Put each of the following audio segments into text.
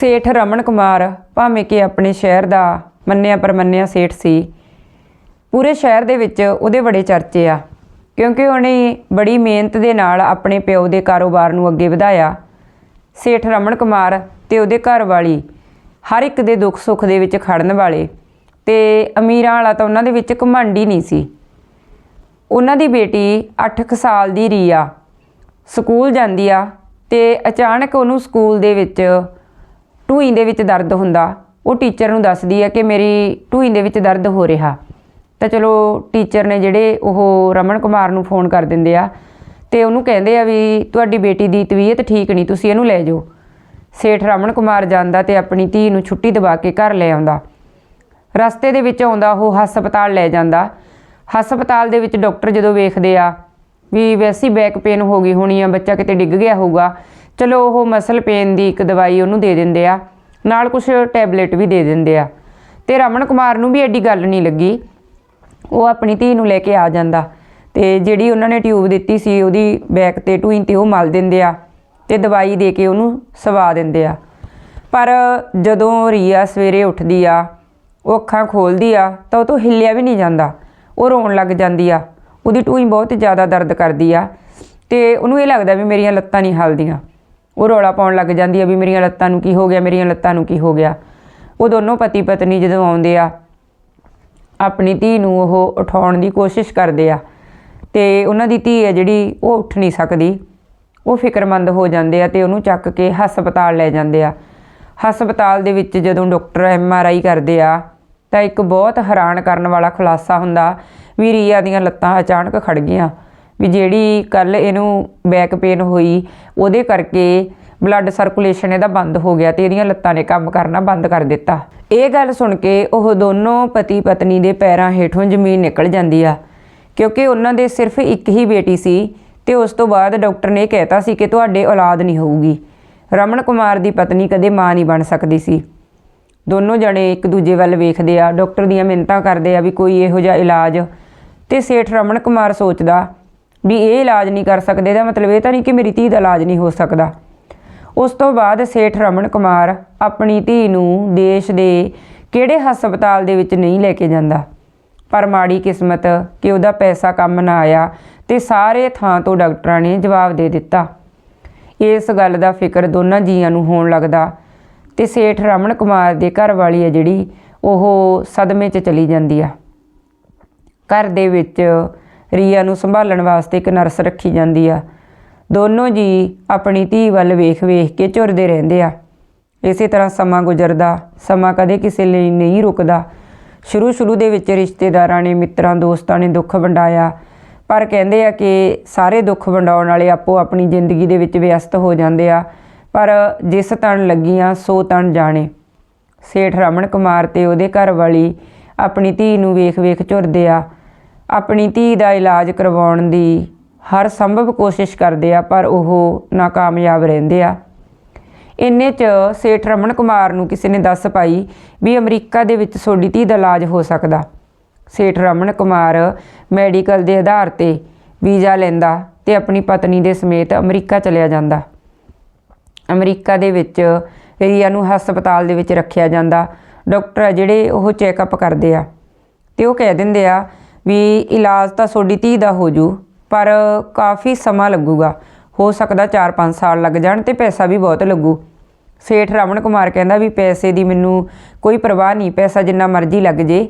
ਸੇਠ ਰਮਨ ਕੁਮਾਰ ਭਾਵੇਂ ਕਿ ਆਪਣੇ ਸ਼ਹਿਰ ਦਾ ਮੰਨਿਆ ਪਰਮੰਨਿਆ ਸੇਠ ਸੀ, ਪੂਰੇ ਸ਼ਹਿਰ ਦੇ ਵਿੱਚ ਉਹਦੇ ਬੜੇ ਚਰਚੇ ਆ, ਕਿਉਂਕਿ ਉਹਨੇ ਬੜੀ ਮਿਹਨਤ ਦੇ ਨਾਲ ਆਪਣੇ ਪਿਓ ਦੇ ਕਾਰੋਬਾਰ ਨੂੰ ਅੱਗੇ ਵਧਾਇਆ। ਸੇਠ ਰਮਨ ਕੁਮਾਰ ਤੇ ਉਹਦੇ ਘਰ ਵਾਲੀ ਹਰ ਇੱਕ ਦੇ ਦੁੱਖ ਸੁੱਖ ਦੇ ਵਿੱਚ ਖੜਨ ਵਾਲੇ ਤੇ ਅਮੀਰਾਂ ਵਾਲਾ ਤਾਂ ਉਹਨਾਂ ਦੇ ਵਿੱਚ ਘਮੰਡੀ ਨਹੀਂ ਸੀ। ਉਹਨਾਂ ਦੀ ਬੇਟੀ 8 ਸਾਲ ਦੀ ਰੀਆ ਸਕੂਲ ਜਾਂਦੀ ਆ ਤੇ ਅਚਾਨਕ ਉਹਨੂੰ ਸਕੂਲ ਦੇ ਵਿੱਚ ਢੂਈ ਦੇ ਵਿੱਚ ਦਰਦ ਹੁੰਦਾ। ਉਹ ਟੀਚਰ ਨੂੰ ਦੱਸਦੀ ਆ ਕਿ ਮੇਰੀ ਢੂਈ ਦੇ ਵਿੱਚ ਦਰਦ ਹੋ ਰਿਹਾ। ਤਾਂ ਚਲੋ ਟੀਚਰ ਨੇ ਜਿਹੜੇ ਉਹ ਰਮਨ ਕੁਮਾਰ ਨੂੰ ਫੋਨ ਕਰ ਦਿੰਦੇ ਆ ਤੇ ਉਹਨੂੰ ਕਹਿੰਦੇ ਆ ਵੀ ਤੁਹਾਡੀ ਬੇਟੀ ਦੀ ਤਬੀਅਤ ਠੀਕ ਨਹੀਂ, ਤੁਸੀਂ ਇਹਨੂੰ ਲੈ ਜਾਓ। ਸੇਠ ਰਮਨ ਕੁਮਾਰ ਜਾਂਦਾ ਤੇ ਆਪਣੀ ਧੀ ਨੂੰ ਛੁੱਟੀ ਦਵਾ ਕੇ ਘਰ ਲੈ ਆਉਂਦਾ। ਰਸਤੇ ਦੇ ਵਿੱਚ ਆਉਂਦਾ ਉਹ ਹਸਪਤਾਲ ਲੈ ਜਾਂਦਾ। ਹਸਪਤਾਲ ਦੇ ਵਿੱਚ ਡਾਕਟਰ ਜਦੋਂ ਵੇਖਦੇ ਆ ਵੀ ਵੈਸੀ ਬੈਕ ਪੇਨ ਹੋ ਗਈ ਹੋਣੀ ਆ, ਬੱਚਾ ਕਿਤੇ ਡਿੱਗ ਗਿਆ ਹੋਊਗਾ ਚਲੋ ਉਹ ਮਸਲ ਪੇਨ ਦੀ ਇੱਕ ਦਵਾਈ ਉਹਨੂੰ ਦੇ ਦਿੰਦੇ ਆ, ਨਾਲ ਕੁਝ ਟੈਬਲੇਟ ਵੀ ਦੇ ਦਿੰਦੇ ਆ। ਤੇ ਰਮਨ ਕੁਮਾਰ ਨੂੰ ਵੀ ਐਡੀ ਗੱਲ ਨਹੀਂ ਲੱਗੀ। ਉਹ ਆਪਣੀ ਧੀ ਨੂੰ ਲੈ ਕੇ ਆ ਜਾਂਦਾ ਤੇ ਜਿਹੜੀ ਉਹਨਾਂ ਨੇ ਟਿਊਬ ਦਿੱਤੀ ਸੀ ਉਹਦੀ ਬੈਕ ਤੇ ਟੂਈ ਤੇ ਉਹ ਮਲ ਦਿੰਦੇ ਆ ਤੇ ਦਵਾਈ ਦੇ ਕੇ ਉਹਨੂੰ ਸਵਾ ਦਿੰਦੇ ਆ। ਪਰ ਜਦੋਂ ਰੀਆ ਸਵੇਰੇ ਉੱਠਦੀ ਆ, ਉਹ ਅੱਖਾਂ ਖੋਲਦੀ ਆ, ਤਾਂ ਉਹ ਤੋਂ ਹਿੱਲਿਆ ਵੀ ਨਹੀਂ ਜਾਂਦਾ। ਉਹ ਰੋਣ ਲੱਗ ਜਾਂਦੀ ਆ। ਉਹਦੀ ਟੂਈ ਬਹੁਤ ਜ਼ਿਆਦਾ ਦਰਦ ਕਰਦੀ ਆ ਤੇ ਉਹਨੂੰ ਇਹ ਲੱਗਦਾ ਵੀ ਮੇਰੀਆਂ ਲੱਤਾਂ ਨਹੀਂ ਹਲਦੀਆਂ। ਉਹ ਰੌਲਾ ਪਾਉਣ ਲੱਗ ਜਾਂਦੀ ਆ ਵੀ ਮੇਰੀਆਂ ਲੱਤਾਂ ਨੂੰ ਕੀ ਹੋ ਗਿਆ, ਮੇਰੀਆਂ ਲੱਤਾਂ ਨੂੰ ਕੀ ਹੋ ਗਿਆ। ਉਹ ਦੋਨੋਂ ਪਤੀ ਪਤਨੀ ਜਦੋਂ ਆਉਂਦੇ ਆ, ਆਪਣੀ ਧੀ ਨੂੰ ਉਹ ਉਠਾਉਣ ਦੀ ਕੋਸ਼ਿਸ਼ ਕਰਦੇ ਆ ਤੇ ਉਹਨਾਂ ਦੀ ਧੀ ਹੈ ਜਿਹੜੀ, ਉਹ ਉੱਠ ਨਹੀਂ ਸਕਦੀ। ਉਹ ਫਿਕਰਮੰਦ ਹੋ ਜਾਂਦੇ ਆ ਤੇ ਉਹਨੂੰ ਚੱਕ ਕੇ ਹਸਪਤਾਲ ਲੈ ਜਾਂਦੇ ਆ। ਹਸਪਤਾਲ ਦੇ ਵਿੱਚ ਜਦੋਂ ਡਾਕਟਰ ਐਮ ਆਰ ਆਈ ਕਰਦੇ ਆ, ਤਾਂ ਇੱਕ ਬਹੁਤ ਹੈਰਾਨ ਕਰਨ ਵਾਲਾ ਖੁਲਾਸਾ ਹੁੰਦਾ ਵੀ ਰੀਆ ਦੀਆਂ ਲੱਤਾਂ ਅਚਾਨਕ ਖੜ ਗਈਆਂ। ਵੀ ਜਿਹੜੀ ਕੱਲ ਇਹਨੂੰ ਬੈਕ ਪੇਨ ਹੋਈ, ਉਹਦੇ ਕਰਕੇ ਬਲੱਡ ਸਰਕੂਲੇਸ਼ਨ ਇਹਦਾ ਬੰਦ ਹੋ ਗਿਆ ਤੇ ਇਹਦੀਆਂ ਲੱਤਾਂ ਨੇ ਕੰਮ ਕਰਨਾ ਬੰਦ ਕਰ ਦਿੱਤਾ। ਇਹ ਗੱਲ ਸੁਣ ਕੇ ਉਹ ਦੋਨੋਂ ਪਤੀ ਪਤਨੀ ਦੇ ਪੈਰਾਂ ਹੇਠੋਂ ਜ਼ਮੀਨ ਨਿਕਲ ਜਾਂਦੀ ਆ, ਕਿਉਂਕਿ ਉਹਨਾਂ ਦੇ ਸਿਰਫ ਇੱਕ ਹੀ ਬੇਟੀ ਸੀ ਤੇ ਉਸ ਤੋਂ ਬਾਅਦ ਡਾਕਟਰ ਨੇ ਕਹਿਤਾ ਸੀ ਕਿ ਤੁਹਾਡੇ ਔਲਾਦ ਨਹੀਂ ਹੋਊਗੀ। ਰਮਨ ਕੁਮਾਰ ਦੀ ਪਤਨੀ ਕਦੇ ਮਾਂ ਨਹੀਂ ਬਣ ਸਕਦੀ ਸੀ। ਦੋਨੋਂ ਜਣੇ ਇੱਕ ਦੂਜੇ ਵੱਲ ਵੇਖਦੇ ਆ, ਡਾਕਟਰ ਦੀਆਂ ਮਿੰਨਤਾਂ ਕਰਦੇ ਆ ਵੀ ਕੋਈ ਇਹੋ ਜਿਹਾ ਇਲਾਜ। ਤੇ ਸੇਠ ਰਮਨ ਕੁਮਾਰ ਸੋਚਦਾ ਵੀ ਇਹ ਇਲਾਜ ਨਹੀਂ ਕਰ ਸਕਦੇ ਦਾ ਮਤਲਬ ਇਹ ਤਾਂ ਨਹੀਂ ਕਿ ਮੇਰੀ ਧੀ ਦਾ ਇਲਾਜ ਨਹੀਂ ਹੋ ਸਕਦਾ। ਉਸ ਤੋਂ ਬਾਅਦ ਸੇਠ ਰਮਨ ਕੁਮਾਰ ਆਪਣੀ ਧੀ ਨੂੰ ਦੇਸ਼ ਦੇ ਕਿਹੜੇ ਹਸਪਤਾਲ ਦੇ ਵਿੱਚ ਨਹੀਂ ਲੈ ਕੇ ਜਾਂਦਾ। ਪਰ ਮਾੜੀ ਕਿਸਮਤ ਕਿ ਉਹਦਾ ਪੈਸਾ ਕੰਮ ਨਾ ਆਇਆ ਤੇ ਸਾਰੇ ਥਾਂ ਤੋਂ ਡਾਕਟਰਾਂ ਨੇ ਜਵਾਬ ਦੇ ਦਿੱਤਾ। ਇਸ ਗੱਲ ਦਾ ਫਿਕਰ ਦੋਨਾਂ ਜੀਆਂ ਨੂੰ ਹੋਣ ਲੱਗਦਾ ਤੇ ਸੇਠ ਰਮਨ ਕੁਮਾਰ ਦੇ ਘਰ ਵਾਲੀ ਹੈ ਜਿਹੜੀ, ਉਹ ਸਦਮੇ 'ਚ ਚਲੀ ਜਾਂਦੀ ਆ। ਘਰ ਦੇ ਵਿੱਚ ਰੀਆ ਨੂੰ ਸੰਭਾਲਣ ਵਾਸਤੇ ਇੱਕ ਨਰਸ ਰੱਖੀ ਜਾਂਦੀ ਆ। ਦੋਨੋਂ ਜੀ ਆਪਣੀ ਧੀ ਵੱਲ ਵੇਖ-ਵੇਖ ਕੇ ਝੁਰਦੇ ਰਹਿੰਦੇ ਆ। ਇਸੇ ਤਰ੍ਹਾਂ ਸਮਾਂ ਗੁਜ਼ਰਦਾ, ਸਮਾਂ ਕਦੇ ਕਿਸੇ ਲਈ ਨਹੀਂ ਰੁਕਦਾ। ਸ਼ੁਰੂ-ਸ਼ੁਰੂ ਦੇ ਵਿੱਚ ਰਿਸ਼ਤੇਦਾਰਾਂ ਨੇ ਮਿੱਤਰਾਂ, ਦੋਸਤਾਂ ਨੇ ਦੁੱਖ ਵੰਡਾਇਆ, ਪਰ ਕਹਿੰਦੇ ਆ ਕਿ ਸਾਰੇ ਦੁੱਖ ਵੰਡਾਉਣ ਵਾਲੇ ਆਪੋ ਆਪਣੀ ਜ਼ਿੰਦਗੀ ਦੇ ਵਿੱਚ ਵਿਅਸਤ ਹੋ ਜਾਂਦੇ ਆ। ਪਰ ਜਿਸ ਤਣ ਲੱਗੀਆਂ, ਸੋ ਤਣ ਜਾਣੇ। ਸੇਠ ਰਮਨ ਕੁਮਾਰ ਤੇ ਉਹਦੇ ਘਰ ਵਾਲੀ ਆਪਣੀ ਧੀ ਨੂੰ ਵੇਖ-ਵੇਖ ਝੁਰਦੇ ਆ। ਆਪਣੀ ਧੀ ਦਾ ਇਲਾਜ ਕਰਵਾਉਣ ਦੀ ਹਰ ਸੰਭਵ ਕੋਸ਼ਿਸ਼ ਕਰਦੇ ਆ, ਪਰ ਉਹ ਨਾਕਾਮਯਾਬ ਰਹਿੰਦੇ ਆ। ਇੰਨੇ ਚ ਸੇਠ ਰਮਨ ਕੁਮਾਰ ਨੂੰ ਕਿਸੇ ਨੇ ਦੱਸ ਪਾਈ ਵੀ ਅਮਰੀਕਾ ਦੇ ਵਿੱਚ ਤੁਹਾਡੀ ਧੀ ਦਾ ਇਲਾਜ ਹੋ ਸਕਦਾ। ਸੇਠ ਰਮਨ ਕੁਮਾਰ ਮੈਡੀਕਲ ਦੇ ਆਧਾਰ ਤੇ ਵੀਜ਼ਾ ਲੈਂਦਾ ਤੇ ਆਪਣੀ ਪਤਨੀ ਦੇ ਸਮੇਤ ਅਮਰੀਕਾ ਚਲਿਆ ਜਾਂਦਾ। ਅਮਰੀਕਾ ਦੇ ਵਿੱਚ ਰੀਆ ਨੂੰ ਹਸਪਤਾਲ ਦੇ ਵਿੱਚ ਰੱਖਿਆ ਜਾਂਦਾ। ਡਾਕਟਰ ਆ ਜਿਹੜੇ ਉਹ ਚੈੱਕਅਪ ਕਰਦੇ ਆ। ਤੇ ਉਹ ਕਹਿ ਦਿੰਦੇ ਆ ਵੀ ਇਲਾਜ ਤਾਂ ਤੁਹਾਡੀ ਧੀ ਦਾ ਹੋ ਜੂ, ਪਰ ਕਾਫੀ ਸਮਾਂ ਲੱਗੂਗਾ। ਹੋ ਸਕਦਾ 4-5 ਸਾਲ ਲੱਗ ਜਾਣ ਤੇ ਪੈਸਾ ਵੀ ਬਹੁਤ ਲੱਗੂ। ਸੇਠ ਰਮਨ ਕੁਮਾਰ ਕਹਿੰਦਾ ਵੀ ਪੈਸੇ ਦੀ ਮੈਨੂੰ ਕੋਈ ਪਰਵਾਹ ਨਹੀਂ, ਪੈਸਾ ਜਿੰਨਾ ਮਰਜ਼ੀ ਲੱਗ ਜੇ।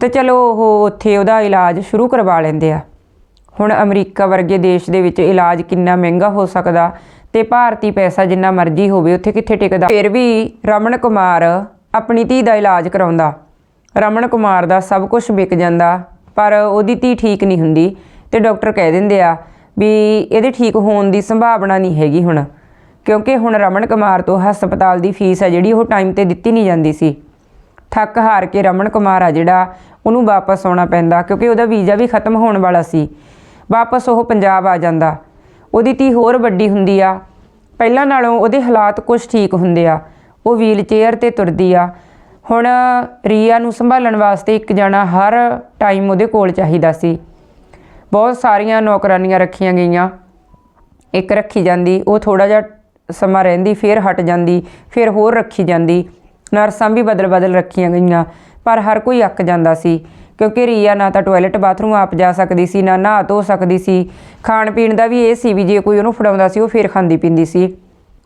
ਤੇ ਚਲੋ ਉਹ ਉੱਥੇ ਉਹਦਾ ਇਲਾਜ ਸ਼ੁਰੂ ਕਰਵਾ ਲੈਂਦੇ ਆ। ਹੁਣ ਅਮਰੀਕਾ ਵਰਗੇ ਦੇਸ਼ ਦੇ ਵਿੱਚ ਇਲਾਜ ਕਿੰਨਾ ਮਹਿੰਗਾ ਹੋ ਸਕਦਾ ਤੇ ਭਾਰਤੀ ਪੈਸਾ ਜਿੰਨਾ ਮਰਜ਼ੀ ਹੋਵੇ, ਉੱਥੇ ਕਿੱਥੇ ਟਿਕਦਾ? ਫਿਰ ਵੀ ਰਮਨ ਕੁਮਾਰ ਆਪਣੀ ਧੀ ਦਾ ਇਲਾਜ ਕਰਾਉਂਦਾ। ਰਮਨ ਕੁਮਾਰ ਦਾ ਸਭ ਕੁਝ ਵਿਕ ਜਾਂਦਾ, ਪਰ ਉਹਦੀ ਧੀ ਠੀਕ ਨਹੀਂ ਹੁੰਦੀ ਤੇ ਡਾਕਟਰ ਕਹਿ ਦਿੰਦੇ ਆ ਵੀ ਇਹਦੇ ਠੀਕ ਹੋਣ ਦੀ ਸੰਭਾਵਨਾ ਨਹੀਂ ਹੈਗੀ ਹੁਣ, ਕਿਉਂਕਿ ਹੁਣ ਰਮਨ ਕੁਮਾਰ ਤੋਂ ਹਸਪਤਾਲ ਦੀ ਫੀਸ ਆ ਜਿਹੜੀ ਉਹ ਟਾਈਮ ਤੇ ਦਿੱਤੀ ਨਹੀਂ ਜਾਂਦੀ ਸੀ। ਥੱਕ ਹਾਰ ਕੇ ਰਮਨ ਕੁਮਾਰ ਆ ਜਿਹੜਾ, ਉਹਨੂੰ ਵਾਪਸ ਆਉਣਾ ਪੈਂਦਾ ਕਿਉਂਕਿ ਉਹਦਾ ਵੀਜ਼ਾ ਵੀ ਖਤਮ ਹੋਣ ਵਾਲਾ ਸੀ। ਵਾਪਸ ਉਹ ਪੰਜਾਬ ਆ ਜਾਂਦਾ। ਉਹਦੀ ਧੀ ਹੋਰ ਵੱਡੀ ਹੁੰਦੀ ਆ। ਪਹਿਲਾਂ ਨਾਲੋਂ ਉਹਦੇ ਹਾਲਾਤ ਕੁਝ ਠੀਕ ਹੁੰਦੇ ਆ। ਉਹ ਵੀਲ ਚੇਅਰ ਤੇ ਤੁਰਦੀ ਆ। ਹੁਣ ਰੀਆ ਨੂੰ ਸੰਭਾਲਣ ਵਾਸਤੇ ਇੱਕ ਜਣਾ ਹਰ ਟਾਈਮ ਉਹਦੇ ਕੋਲ ਚਾਹੀਦਾ ਸੀ। ਬਹੁਤ ਸਾਰੀਆਂ ਨੌਕਰਾਨੀਆਂ ਰੱਖੀਆਂ ਗਈਆਂ। ਇੱਕ ਰੱਖੀ ਜਾਂਦੀ, ਉਹ ਥੋੜਾ ਜਿਹਾ ਸਮਾਂ ਰਹਿੰਦੀ, ਫਿਰ ਹਟ ਜਾਂਦੀ, ਫਿਰ ਹੋਰ ਰੱਖੀ ਜਾਂਦੀ। ਨਰਸਾਂ ਵੀ ਬਦਲ ਬਦਲ ਰੱਖੀਆਂ ਗਈਆਂ, ਪਰ ਹਰ ਕੋਈ ਅੱਕ ਜਾਂਦਾ ਸੀ, ਕਿਉਂਕਿ ਰੀਆ ਨਾ ਤਾਂ ਟਾਇਲਟ ਬਾਥਰੂਮ ਆਪ ਜਾ ਸਕਦੀ ਸੀ, ਨਾ ਨਹਾ ਧੋ ਸਕਦੀ ਸੀ। ਖਾਣ ਪੀਣ ਦਾ ਵੀ ਇਹ ਸੀ ਵੀ ਜੇ ਕੋਈ ਉਹਨੂੰ ਫੜਾਉਂਦਾ ਸੀ, ਉਹ ਫਿਰ ਖਾਂਦੀ ਪੀਂਦੀ ਸੀ।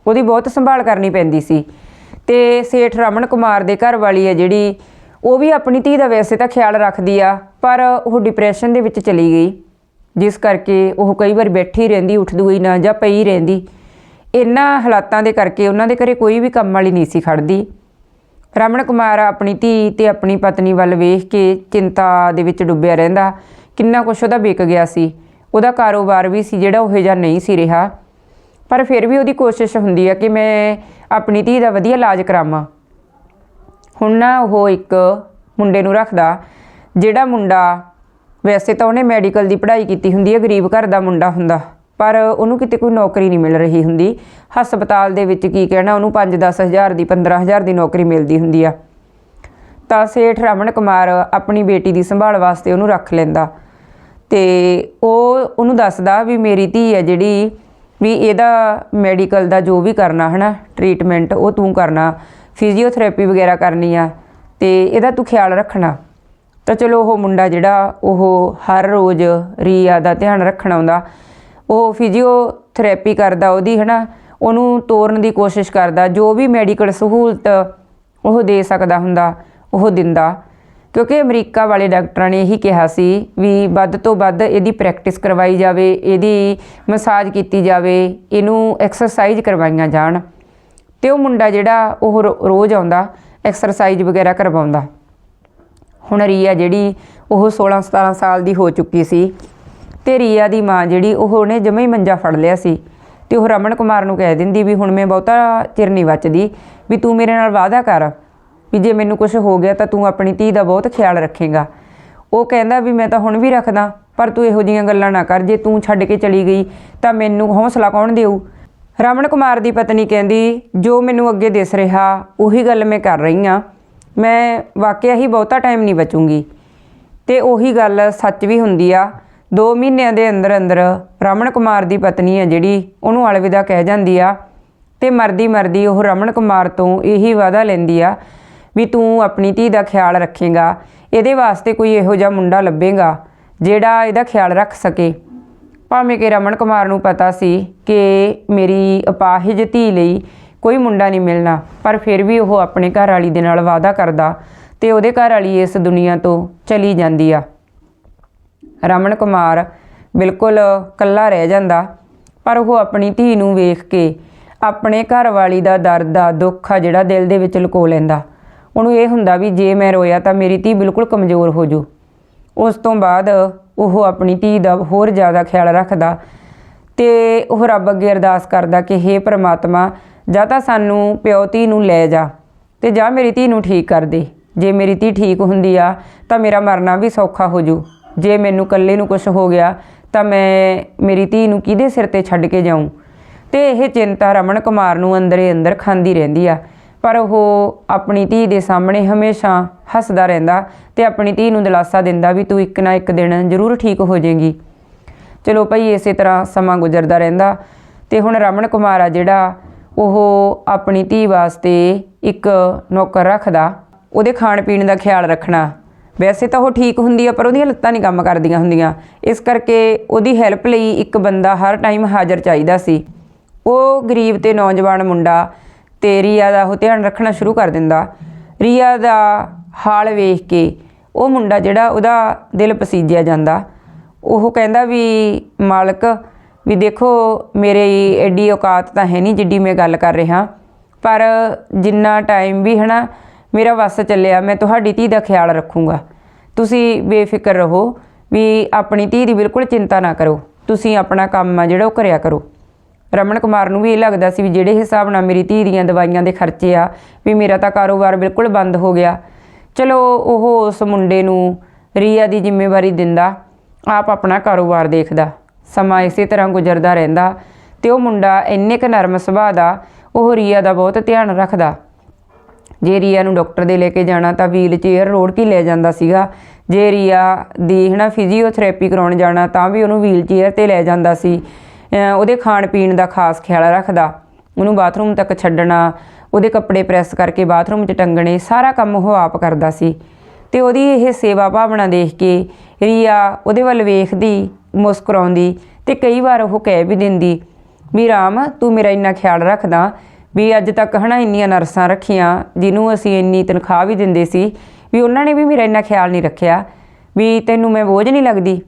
ਉਹਦੀ ਬਹੁਤ ਸੰਭਾਲ ਕਰਨੀ ਪੈਂਦੀ ਸੀ। ਤੇ ਸੇਠ ਰਮਨ ਕੁਮਾਰ ਦੇ ਘਰ ਵਾਲੀ ਹੈ ਜਿਹੜੀ, ਉਹ ਵੀ ਆਪਣੀ ਧੀ ਦਾ ਵੈਸੇ ਤਾਂ ਖਿਆਲ ਰੱਖਦੀ ਆ, ਪਰ ਉਹ ਡਿਪਰੈਸ਼ਨ ਦੇ ਵਿੱਚ ਚਲੀ ਗਈ, ਜਿਸ ਕਰਕੇ ਉਹ ਕਈ ਵਾਰ ਬੈਠੀ ਰਹਿੰਦੀ, ਉੱਠਦੀ ਹੋਈ ਨਾ ਜਾਂ ਪਈ ਰਹਿੰਦੀ। ਇਹਨਾਂ ਹਾਲਾਤਾਂ ਦੇ ਕਰਕੇ ਉਹਨਾਂ ਦੇ ਘਰੇ ਕੋਈ ਵੀ ਕੰਮ ਵਾਲੀ ਨਹੀਂ ਸੀ ਖੜਦੀ। ਰਮਨ ਕੁਮਾਰ ਆਪਣੀ ਧੀ ਤੇ ਆਪਣੀ ਪਤਨੀ ਵੱਲ ਵੇਖ ਕੇ ਚਿੰਤਾ ਦੇ ਵਿੱਚ ਡੁੱਬਿਆ ਰਹਿੰਦਾ। ਕਿੰਨਾ ਕੁਛ ਉਹਦਾ ਵਿਕ ਗਿਆ ਸੀ। ਉਹਦਾ ਕਾਰੋਬਾਰ ਵੀ ਸੀ ਜਿਹੜਾ ਉਹ ਜਿਹਾ ਨਹੀਂ ਸੀ ਰਿਹਾ। ਪਰ ਫਿਰ ਵੀ ਉਹਦੀ ਕੋਸ਼ਿਸ਼ ਹੁੰਦੀ ਆ ਕਿ ਮੈਂ ਆਪਣੀ ਧੀ ਦਾ ਵਧੀਆ ਇਲਾਜ ਕਰਾਵਾਂ। ਹੁਣ ਨਾ ਉਹ ਇੱਕ ਮੁੰਡੇ ਨੂੰ ਰੱਖਦਾ, ਜਿਹੜਾ ਮੁੰਡਾ ਵੈਸੇ ਤਾਂ ਉਹਨੇ ਮੈਡੀਕਲ ਦੀ ਪੜ੍ਹਾਈ ਕੀਤੀ ਹੁੰਦੀ ਹੈ ਗਰੀਬ ਘਰ ਦਾ ਮੁੰਡਾ ਹੁੰਦਾ, ਪਰ ਉਹਨੂੰ ਕਿਤੇ ਕੋਈ ਨੌਕਰੀ ਨਹੀਂ ਮਿਲ ਰਹੀ ਹੁੰਦੀ। ਹਸਪਤਾਲ ਦੇ ਵਿੱਚ ਕੀ ਕਹਿਣਾ, ਉਹਨੂੰ 5-10 ਹਜ਼ਾਰ ਦੀ 15 ਹਜ਼ਾਰ ਦੀ ਨੌਕਰੀ ਮਿਲਦੀ ਹੁੰਦੀ ਆ। ਤਾਂ ਸੇਠ ਰਮਨ ਕੁਮਾਰ ਆਪਣੀ ਬੇਟੀ ਦੀ ਸੰਭਾਲ ਵਾਸਤੇ ਉਹਨੂੰ ਰੱਖ ਲੈਂਦਾ। ਤੇ ਉਹ ਉਹਨੂੰ ਦੱਸਦਾ ਵੀ ਮੇਰੀ ਧੀ ਹੈ ਜਿਹੜੀ ਵੀ ਇਹਦਾ ਮੈਡੀਕਲ ਦਾ ਜੋ ਵੀ ਕਰਨਾ ਹਨਾ ਟ੍ਰੀਟਮੈਂਟ ਉਹ ਤੂੰ ਕਰਨਾ ਫਿਜ਼ੀਓਥੈਰੇਪੀ ਵਗੈਰਾ ਕਰਨੀ ਆ, ਤੇ ਇਹਦਾ ਤੂੰ ਖਿਆਲ ਰੱਖਣਾ। ਤਾਂ ਚਲੋ ਉਹ ਮੁੰਡਾ ਜਿਹੜਾ, ਉਹ ਹਰ ਰੋਜ਼ ਰੀਆ ਦਾ ਧਿਆਨ ਰੱਖਣ ਆਉਂਦਾ ਉਹ ਫਿਜ਼ੀਓਥੈਰੇਪੀ ਕਰਦਾ ਉਹਦੀ ਹਨਾ, ਉਹਨੂੰ ਤੋਰਨ ਦੀ ਕੋਸ਼ਿਸ਼ ਕਰਦਾ, ਜੋ ਵੀ ਮੈਡੀਕਲ ਸਹੂਲਤ ਉਹ ਦੇ ਸਕਦਾ ਹੁੰਦਾ, ਉਹ ਦਿੰਦਾ। ਕਿਉਂਕਿ ਅਮਰੀਕਾ ਵਾਲੇ ਡਾਕਟਰਾਂ ਨੇ ਇਹੀ ਕਿਹਾ ਸੀ ਵੀ ਵੱਧ ਤੋਂ ਵੱਧ ਇਹਦੀ ਪ੍ਰੈਕਟਿਸ ਕਰਵਾਈ ਜਾਵੇ, ਇਹਦੀ ਮਸਾਜ ਕੀਤੀ ਜਾਵੇ, ਇਹਨੂੰ ਐਕਸਰਸਾਈਜ਼ ਕਰਵਾਈਆਂ ਜਾਣ। ਤੇ ਉਹ ਮੁੰਡਾ ਜਿਹੜਾ ਉਹ ਰੋ- ਰੋਜ਼ ਆਉਂਦਾ ਐਕਸਰਸਾਈਜ਼ ਵਗੈਰਾ ਕਰਵਾਉਂਦਾ। ਹੁਣ ਰੀਆ ਜਿਹੜੀ ਉਹ 16 17 ਸਾਲ ਦੀ ਹੋ ਚੁੱਕੀ ਸੀ ਤੇ ਰੀਆ ਦੀ ਮਾਂ ਜਿਹੜੀ ਉਹਨੇ ਜਮੇ ਹੀ ਮੰਜਾ ਫੜ ਲਿਆ ਸੀ ਤੇ ਉਹ ਰਮਨ ਕੁਮਾਰ ਨੂੰ ਕਹਿ ਦਿੰਦੀ ਵੀ ਹੁਣ ਮੈਂ ਬਹੁਤਾ ਚਿਰ ਨਹੀਂ ਬਚਦੀ ਵੀ ਤੂੰ ਮੇਰੇ ਨਾਲ ਵਾਅਦਾ ਕਰ। ਵੀ ਜੇ ਮੈਨੂੰ ਕੁਝ ਹੋ ਗਿਆ ਤਾਂ ਤੂੰ ਆਪਣੀ ਧੀ ਦਾ ਬਹੁਤ ਖਿਆਲ ਰੱਖੇਗਾ। ਉਹ ਕਹਿੰਦਾ ਵੀ ਮੈਂ ਤਾਂ ਹੁਣ ਵੀ ਰੱਖਦਾ, ਪਰ ਤੂੰ ਇਹੋ ਜੀਆਂ ਗੱਲਾਂ ਨਾ ਕਰ, ਜੇ ਤੂੰ ਛੱਡ ਕੇ ਚਲੀ ਗਈ ਤਾਂ ਮੈਨੂੰ ਹੌਸਲਾ ਕੌਣ ਦੇਊ? ਰਮਨ ਕੁਮਾਰ ਦੀ ਪਤਨੀ ਕਹਿੰਦੀ, ਜੋ ਮੈਨੂੰ ਅੱਗੇ ਦਿਸ ਰਿਹਾ, ਉਹੀ ਗੱਲ ਮੈਂ ਕਰ ਰਹੀ ਹਾਂ। ਮੈਂ ਵਾਕਿਆ ਹੀ ਬਹੁਤਾ ਟਾਈਮ ਨਹੀਂ ਬਚੂੰਗੀ। ਤੇ ਉਹੀ ਗੱਲ ਸੱਚ ਵੀ ਹੁੰਦੀ ਆ 2 ਮਹੀਨਿਆਂ ਦੇ ਅੰਦਰ ਅੰਦਰ ਰਮਨ ਕੁਮਾਰ ਦੀ ਪਤਨੀ ਆ ਜਿਹੜੀ, ਉਹਨੂੰ ਅਲਵਿਦਾ ਕਹਿ ਜਾਂਦੀ ਆ। ਤੇ ਮਰਦੀ ਮਰਦੀ ਉਹ ਰਮਨ ਕੁਮਾਰ ਤੋਂ ਇਹੀ ਵਾਅਦਾ ਲੈਂਦੀ ਆ ਵੀ ਤੂੰ ਆਪਣੀ ਧੀ ਦਾ ਖਿਆਲ ਰੱਖੇਗਾ, ਇਹਦੇ ਵਾਸਤੇ ਕੋਈ ਇਹੋ ਜਿਹਾ ਮੁੰਡਾ ਲੱਭੇਗਾ ਜਿਹੜਾ ਇਹਦਾ ਖਿਆਲ ਰੱਖ ਸਕੇ। ਭਾਵੇਂ ਕਿ ਰਮਨ ਕੁਮਾਰ ਨੂੰ ਪਤਾ ਸੀ ਕਿ ਮੇਰੀ ਅਪਾਹਿਜ ਧੀ ਲਈ ਕੋਈ ਮੁੰਡਾ ਨਹੀਂ ਮਿਲਣਾ, ਪਰ ਫਿਰ ਵੀ ਉਹ ਆਪਣੇ ਘਰ ਵਾਲੀ ਦੇ ਨਾਲ ਵਾਅਦਾ ਕਰਦਾ ਤੇ ਉਹਦੇ ਘਰ ਵਾਲੀ ਇਸ ਦੁਨੀਆ ਤੋਂ ਚਲੀ ਜਾਂਦੀ ਆ। ਰਮਨ ਕੁਮਾਰ ਬਿਲਕੁਲ ਕੱਲਾ ਰਹਿ ਜਾਂਦਾ, ਪਰ ਉਹ ਆਪਣੀ ਧੀ ਨੂੰ ਵੇਖ ਕੇ ਆਪਣੇ ਘਰ ਵਾਲੀ ਦਾ ਦਰਦ ਆ ਦੁੱਖ ਆ ਜਿਹੜਾ ਦਿਲ ਦੇ ਵਿੱਚ ਲੁਕੋ ਲੈਂਦਾ। ਉਹਨੂੰ ਇਹ ਹੁੰਦਾ ਵੀ ਜੇ ਮੈਂ ਰੋਇਆ ਤਾਂ ਮੇਰੀ ਧੀ ਬਿਲਕੁਲ ਕਮਜ਼ੋਰ ਹੋ ਜੂ। ਉਸ ਤੋਂ ਬਾਅਦ ਉਹ ਆਪਣੀ ਧੀ ਦਾ ਹੋਰ ਜ਼ਿਆਦਾ ਖਿਆਲ ਰੱਖਦਾ ਤੇ ਉਹ ਰੱਬ ਅੱਗੇ ਅਰਦਾਸ ਕਰਦਾ ਕਿ हे ਪ੍ਰਮਾਤਮਾ, ਜਾਂ ਤਾਂ ਸਾਨੂੰ ਪਿਓ ਧੀ ਨੂੰ ਲੈ ਜਾ ਤੇ ਜਾਂ ਮੇਰੀ ਧੀ ਨੂੰ ਠੀਕ ਕਰ ਦੇ। ਜੇ ਮੇਰੀ ਧੀ ਠੀਕ ਹੁੰਦੀ ਆ ਤਾਂ ਮੇਰਾ ਮਰਨਾ ਵੀ ਸੌਖਾ ਹੋ ਜੂ। ਜੇ ਮੈਨੂੰ ਇਕੱਲੇ ਨੂੰ ਕੁਝ ਹੋ ਗਿਆ ਤਾਂ ਮੈਂ ਮੇਰੀ ਧੀ ਨੂੰ ਕਿਹਦੇ ਸਿਰ ਤੇ ਛੱਡ ਕੇ ਜਾਊਂ? ਤੇ ਇਹ ਚਿੰਤਾ ਰਮਨ ਕੁਮਾਰ ਨੂੰ ਅੰਦਰੇ ਅੰਦਰ ਖਾਂਦੀ ਰਹਿੰਦੀ ਆ। ਪਰ ਉਹ ਆਪਣੀ ਧੀ ਦੇ ਸਾਹਮਣੇ ਹਮੇਸ਼ਾ ਹੱਸਦਾ ਰਹਿੰਦਾ ਤੇ ਆਪਣੀ ਧੀ ਨੂੰ ਦਿਲਾਸਾ ਦਿੰਦਾ ਵੀ ਤੂੰ ਇੱਕ ਨਾ ਇੱਕ ਦਿਨ ਜ਼ਰੂਰ ਠੀਕ ਹੋ ਜਾਏਗੀ। ਚਲੋ ਭਾਈ, ਇਸੇ ਤਰ੍ਹਾਂ ਸਮਾਂ ਗੁਜ਼ਰਦਾ ਰਹਿੰਦਾ ਤੇ ਹੁਣ ਰਮਨ ਕੁਮਾਰ ਆ ਜਿਹੜਾ, ਉਹ ਆਪਣੀ ਧੀ ਵਾਸਤੇ ਇੱਕ ਨੌਕਰ ਰੱਖਦਾ, ਉਹਦੇ ਖਾਣ ਪੀਣ ਦਾ ਖਿਆਲ ਰੱਖਣਾ। ਵੈਸੇ ਤਾਂ ਉਹ ਠੀਕ ਹੁੰਦੀ ਆ, ਪਰ ਉਹਦੀਆਂ ਲੱਤਾਂ ਨਹੀਂ ਕੰਮ ਕਰਦੀਆਂ ਹੁੰਦੀਆਂ। ਇਸ ਕਰਕੇ ਉਹਦੀ ਹੈਲਪ ਲਈ ਇੱਕ ਬੰਦਾ ਹਰ ਟਾਈਮ ਹਾਜ਼ਰ ਚਾਹੀਦਾ ਸੀ। ਉਹ ਗਰੀਬ ਤੇ ਨੌਜਵਾਨ ਮੁੰਡਾ ਤੇ ਰੀਆ ਦਾ ਉਹ ਧਿਆਨ ਰੱਖਣਾ ਸ਼ੁਰੂ ਕਰ ਦਿੰਦਾ। ਰੀਆ ਦਾ ਹਾਲ ਵੇਖ ਕੇ ਉਹ ਮੁੰਡਾ ਜਿਹੜਾ ਉਹਦਾ ਦਿਲ ਪਸੀਜਿਆ ਜਾਂਦਾ। ਉਹ ਕਹਿੰਦਾ ਵੀ, ਮਾਲਕ, ਵੀ ਦੇਖੋ, ਮੇਰੇ ਐਡੀ ਔਕਾਤ ਤਾਂ ਹੈ ਨਹੀਂ ਜਿੱਡੀ ਮੈਂ ਗੱਲ ਕਰ ਰਿਹਾ। ਪਰ ਜਿੰਨਾ ਟਾਈਮ ਵੀ ਹਨਾ, ਮੇਰਾ ਵੱਸ ਚੱਲਿਆ, ਮੈਂ ਤੁਹਾਡੀ ਧੀ ਦਾ ਖਿਆਲ ਰੱਖੂੰਗਾ। ਤੁਸੀਂ ਬੇਫਿਕਰ ਰਹੋ ਵੀ ਆਪਣੀ ਧੀ ਦੀ ਬਿਲਕੁਲ ਚਿੰਤਾ ਨਾ ਕਰੋ। ਤੁਸੀਂ ਆਪਣਾ ਕੰਮ ਆ ਜਿਹੜਾ ਉਹ ਕਰਿਆ ਕਰੋ। ਰਮਨ ਕੁਮਾਰ ਨੂੰ ਵੀ ਇਹ ਲੱਗਦਾ ਸੀ ਵੀ ਜਿਹੜੇ ਹਿਸਾਬ ਨਾਲ ਮੇਰੀ ਧੀ ਦੀਆਂ ਦਵਾਈਆਂ ਦੇ ਖਰਚੇ ਆ, ਵੀ ਮੇਰਾ ਤਾਂ ਕਾਰੋਬਾਰ ਬਿਲਕੁਲ ਬੰਦ ਹੋ ਗਿਆ। ਚਲੋ ਉਹ ਉਸ ਮੁੰਡੇ ਨੂੰ ਰੀਆ ਦੀ ਜ਼ਿੰਮੇਵਾਰੀ ਦਿੰਦਾ, ਆਪ ਆਪਣਾ ਕਾਰੋਬਾਰ ਦੇਖਦਾ, ਸਮਾਂ ਇਸੇ ਤਰ੍ਹਾਂ ਗੁਜ਼ਰਦਾ ਰਹਿੰਦਾ ਤੇ ਉਹ ਮੁੰਡਾ ਇੰਨੇ ਕੁ ਨਰਮ ਸੁਭਾਅ ਦਾ, ਉਹ ਰੀਆ ਦਾ ਬਹੁਤ ਧਿਆਨ ਰੱਖਦਾ। ਜੇ ਰੀਆ ਨੂੰ ਡਾਕਟਰ ਦੇ ਲੈ ਕੇ ਜਾਣਾ ਤਾਂ ਵੀਲ ਚੇਅਰ ਰੋੜ ਕੇ ਲੈ ਜਾਂਦਾ ਸੀਗਾ। ਜੇ ਰੀਆ ਦੀ ਹਨਾ ਫਿਜ਼ੀਓਥੈਰੇਪੀ ਕਰਾਉਣ ਜਾਣਾ ਤਾਂ ਵੀ ਉਹਨੂੰ ਵੀਲ ਚੇਅਰ ਤੇ ਲੈ ਜਾਂਦਾ ਸੀ। ਉਹਦੇ ਖਾਣ ਪੀਣ ਦਾ ਖਾਸ ਖਿਆਲ ਰੱਖਦਾ। ਉਹਨੂੰ ਬਾਥਰੂਮ ਤੱਕ ਛੱਡਣਾ, ਉਹਦੇ ਕੱਪੜੇ ਪ੍ਰੈਸ ਕਰਕੇ ਬਾਥਰੂਮ 'ਚ ਟੰਗਣੇ, ਸਾਰਾ ਕੰਮ ਉਹ ਆਪ ਕਰਦਾ ਸੀ। ਤੇ ਉਹਦੀ ਇਹ ਸੇਵਾ ਭਾਵਨਾ ਦੇਖ ਕੇ ਰੀਆ ਉਹਦੇ ਵੱਲ ਵੇਖਦੀ, ਮੁਸਕਰਾਉਂਦੀ ਤੇ ਕਈ ਵਾਰ ਉਹ ਕਹਿ ਵੀ ਦਿੰਦੀ, ਵੀ ਰਾਮ, ਤੂੰ ਮੇਰਾ ਇੰਨਾ ਖਿਆਲ ਰੱਖਦਾ ਵੀ ਅੱਜ ਤੱਕ ਹਨਾ ਇੰਨੀਆਂ ਨਰਸਾਂ ਰੱਖੀਆਂ ਜਿਹਨੂੰ ਅਸੀਂ ਇੰਨੀ ਤਨਖਾਹ ਵੀ ਦਿੰਦੇ ਸੀ ਵੀ ਉਹਨਾਂ ਨੇ ਵੀ ਮੇਰਾ ਇੰਨਾ ਖਿਆਲ ਨਹੀਂ ਰੱਖਿਆ ਵੀ ਤੈਨੂੰ ਮੈਂ ਬੋਝ ਨਹੀਂ ਲੱਗਦੀ?